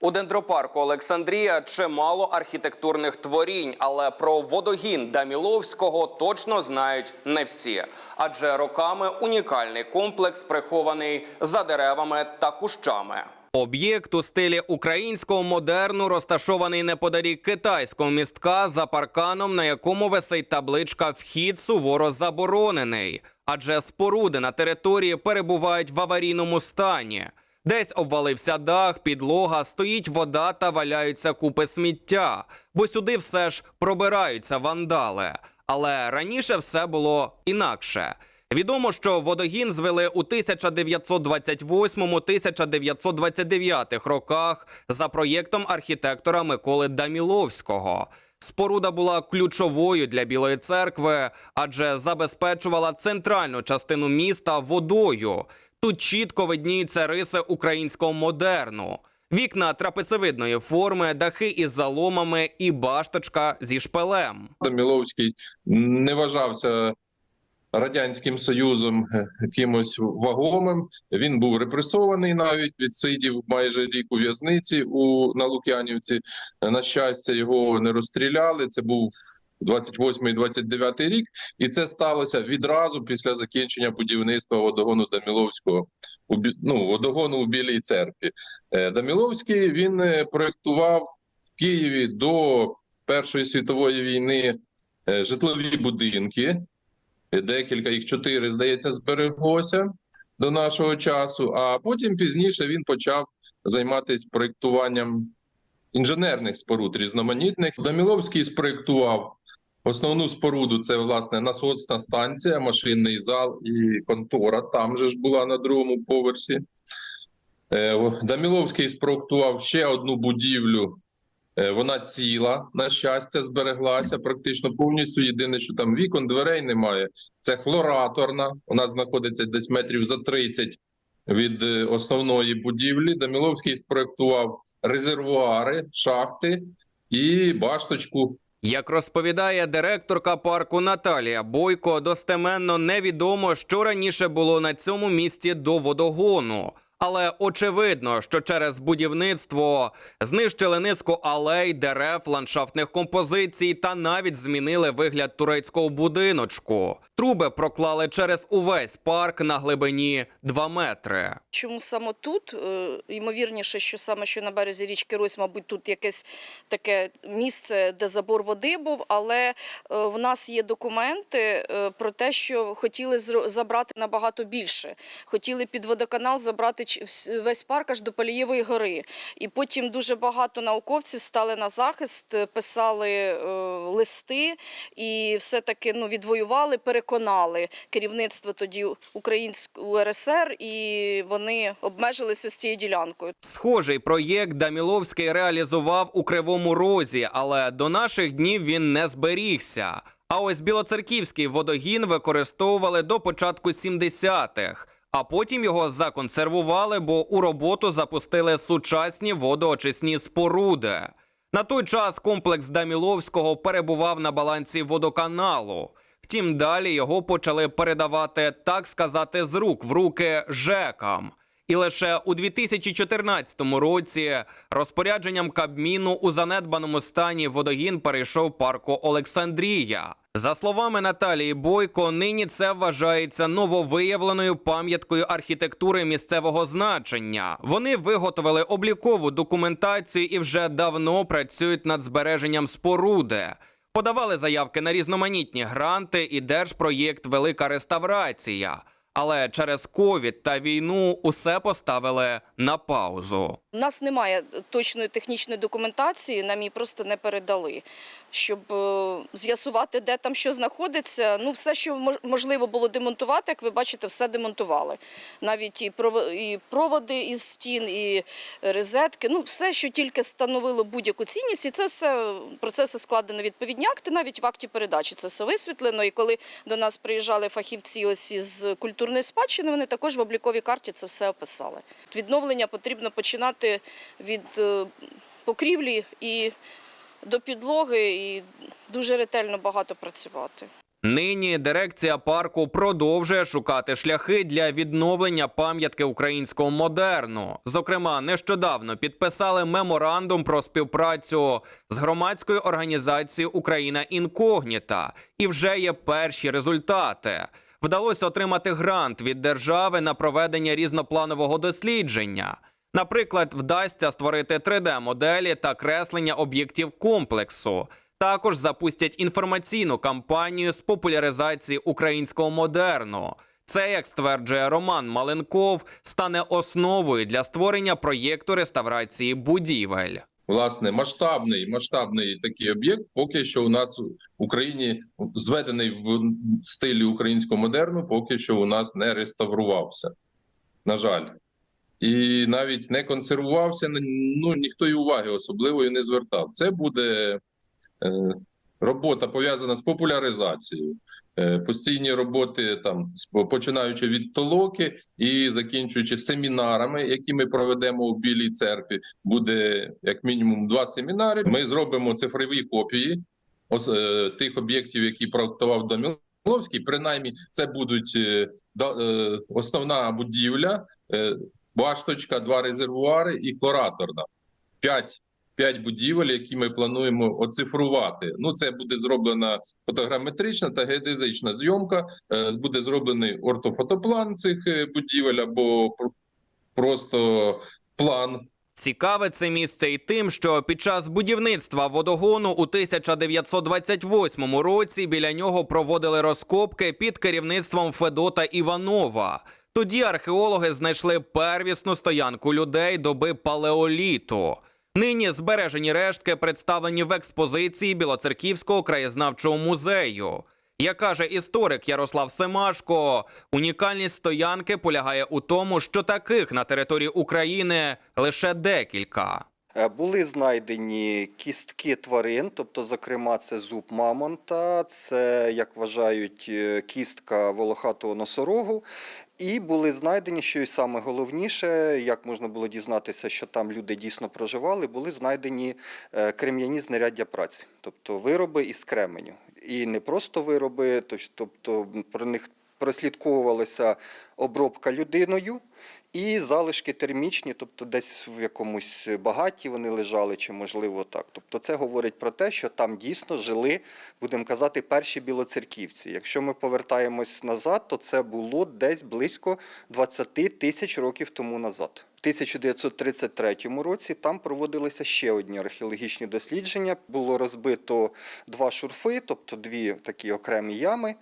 У дендропарку Олександрія чимало архітектурних творінь, але про водогін Даміловського точно знають не всі. Адже роками унікальний комплекс прихований за деревами та кущами. Об'єкт у стилі українського модерну розташований неподалік китайського містка за парканом, на якому висить табличка Вхід суворо заборонений, адже споруди на території перебувають в аварійному стані. Десь обвалився дах, підлога, стоїть вода та валяються купи сміття, бо сюди все ж пробираються вандали. Але раніше все було інакше. Відомо, що водогін звели у 1928-1929 роках за проєктом архітектора Миколи Даміловського. Споруда була ключовою для Білої церкви, адже забезпечувала центральну частину міста водою. Тут чітко видніються риси українського модерну. Вікна трапецевидної форми, дахи із заломами і башточка зі шпилем. Даміловський не вважався радянським союзом е, якимось вагомим. Він був репресований навіть відсидів майже рік у в'язниці у на Лук'янівці. На щастя, його не розстріляли. Це був 28-29 рік, і це сталося відразу після закінчення будівництва водогону Даміловського у ну, водогону у Білій церкві. Е, Даміловський він е, проєктував в Києві до Першої світової війни е, житлові будинки. Декілька їх чотири, здається, збереглося до нашого часу. А потім пізніше він почав займатися проєктуванням інженерних споруд різноманітних. Даміловський спроєктував основну споруду. Це власне насосна станція, машинний зал і контора. Там же ж була на другому поверсі. Е, Даміловський спроектував ще одну будівлю. Е, Вона ціла, на щастя, збереглася практично повністю. Єдине, що там вікон, дверей немає. Це хлораторна. Вона знаходиться десь метрів за 30 від е, основної будівлі. Даміловський спроектував резервуари, шахти і башточку Як розповідає директорка парку Наталія Бойко, достеменно невідомо, що раніше було на цьому місці до водогону. Але очевидно, що через будівництво знищили низку алей, дерев, ландшафтних композицій та навіть змінили вигляд турецького будиночку. Труби проклали через увесь парк на глибині 2 метри. Чому саме тут? Е, Ймовірніше, що саме що на березі річки Рось, мабуть, тут якесь таке місце, де забор води був, але е, в нас є документи е, про те, що хотіли забрати набагато більше. Хотіли під водоканал забрати весь парк аж до Палієвої гори. І потім дуже багато науковців стали на захист, писали листи і все-таки ну, відвоювали, переконали керівництво тоді українського УРСР, і вони обмежилися з цією ділянкою. Схожий проєкт Даміловський реалізував у Кривому Розі, але до наших днів він не зберігся. А ось білоцерківський водогін використовували до початку 70-х, а потім його законсервували, бо у роботу запустили сучасні водоочисні споруди. На той час комплекс Даміловського перебував на балансі водоканалу. Втім, далі його почали передавати, так сказати, з рук в руки ЖЕКам. І лише у 2014 році розпорядженням Кабміну у занедбаному стані водогін перейшов парку Олександрія. За словами Наталії Бойко, нині це вважається нововиявленою пам'яткою архітектури місцевого значення. Вони виготовили облікову документацію і вже давно працюють над збереженням споруди. Подавали заявки на різноманітні гранти і держпроєкт Велика реставрація. Але через ковід та війну усе поставили на паузу. У нас немає точної технічної документації, нам її просто не передали. Щоб е, з'ясувати, де там що знаходиться, ну все, що мож- можливо було демонтувати, як ви бачите, все демонтували. Навіть і проводи із стін, і розетки, ну все, що тільки становило будь-яку цінність, і це все про це все складено відповідні акти, навіть в акті передачі це все висвітлено. І коли до нас приїжджали фахівці ось із культурної спадщини, вони також в обліковій карті це все описали. Відновлення потрібно починати від е, покрівлі і до підлоги, і дуже ретельно багато працювати. Нині дирекція парку продовжує шукати шляхи для відновлення пам'ятки українського модерну. Зокрема, нещодавно підписали меморандум про співпрацю з громадською організацією Україна Інкогніта, і вже є перші результати. Вдалося отримати грант від держави на проведення різнопланового дослідження. Наприклад, вдасться створити 3D-моделі та креслення об'єктів комплексу. Також запустять інформаційну кампанію з популяризації українського модерну. Це, як стверджує Роман Маленков, стане основою для створення проєкту реставрації будівель. Власне, масштабний, масштабний такий об'єкт, поки що у нас в Україні зведений в стилі українського модерну, поки що у нас не реставрувався. На жаль. І навіть не консервувався, ну ніхто і уваги особливої не звертав. Це буде е, робота пов'язана з популяризацією, е, постійні роботи, там починаючи від толоки і закінчуючи семінарами, які ми проведемо у Білій церкві. Буде як мінімум два семінари. Ми зробимо цифрові копії ос- е, тих об'єктів, які проектував Доміловський. Принаймні, це будуть е, е, основна будівля, е, башточка, два резервуари і клораторна. П'ять. П'ять будівель, які ми плануємо оцифрувати. Ну, це буде зроблена фотограметрична та геодезична зйомка. Е, Буде зроблений ортофотоплан цих е, будівель або просто план Цікаве це місце і тим, що під час будівництва водогону у 1928 році біля нього проводили розкопки під керівництвом Федота Іванова. Тоді археологи знайшли первісну стоянку людей доби палеоліту. Нині збережені рештки представлені в експозиції Білоцерківського краєзнавчого музею. Як каже історик Ярослав Семашко, унікальність стоянки полягає у тому, що таких на території України лише декілька. Е, Були знайдені кістки тварин, тобто, зокрема, це зуб мамонта, це, як вважають, е, кістка волохатого носорогу. І були знайдені, що і саме головніше, як можна було дізнатися, що там люди дійсно проживали, були знайдені е, крем'яні знаряддя праці, тобто вироби із кременю. І не просто вироби, тобто про них прослідковувалася обробка людиною. І залишки термічні, тобто десь в якомусь багаті вони лежали, чи можливо так. Тобто це говорить про те, що там дійсно жили, будемо казати, перші білоцерківці. Якщо ми повертаємось назад, то це було десь близько 20 тисяч років тому назад. В 1933 році там проводилися ще одні археологічні дослідження. Було розбито два шурфи, тобто дві такі окремі ями.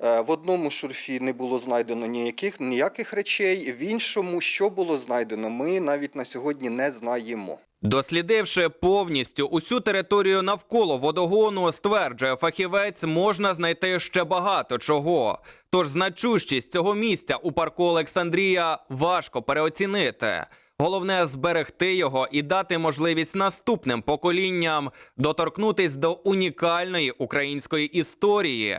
Е, В одному шурфі не було знайдено ніяких, ніяких речей, в іншому, що було знайдено, ми навіть на сьогодні не знаємо. Дослідивши повністю усю територію навколо водогону, стверджує фахівець, можна знайти ще багато чого. Тож значущість цього місця у парку Олександрія важко переоцінити. Головне зберегти його і дати можливість наступним поколінням доторкнутись до унікальної української історії.